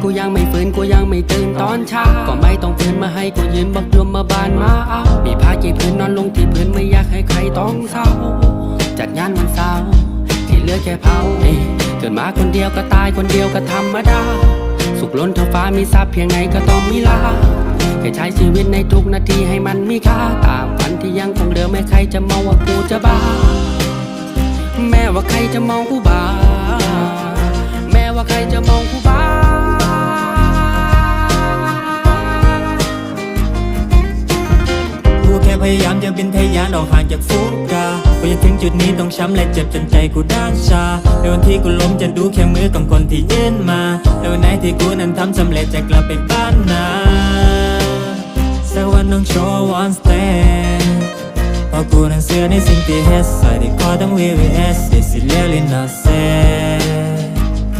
นี้กูยังไม่ฟื้นกูยังไม่ตื่นตอนเช้าก็ไม่ต้องฟื้นมาให้กูยืนบอกยมมาบานมาเอามีผ้ากี่พื้นนอนลงที่พื้นไม่อยากให้ใครต้องเศร้า จัดงานวันเสาร์ที่เหลือแค่เผาเอ้ยเกิดมาคนเดียวก็ตายคนเดียวก็ธรรมดา สุขล้นเท่าฟ้ามีทรัพย์เพียงไงก็ต้องมีลาแค่ใช้ชีวิตในทุกนาทีให้มันมีค่าตามฝันที่ยังคงเดิมไม่ใครจะมองว่ากูจะบ้า แม้ว่าใครจะมองกูบ้า พยายามจะบินทะยานออกห่างจากฟูกากูจะถึงจุดนี้ต้องช้ำและเจ็บจนใจกูด้านชาในวันที่กูล้มจะดูแค่มือกับคนที่ยื่นมาในวันไหนที่กูนั้นทำสำเร็จจะกลับไปบ้านนาสักวันต้องโชว์ one stand เพราะกูนั้นเสือในสิ่งที่เฮ็ดใส่ที่คอต้อง VVS It's really not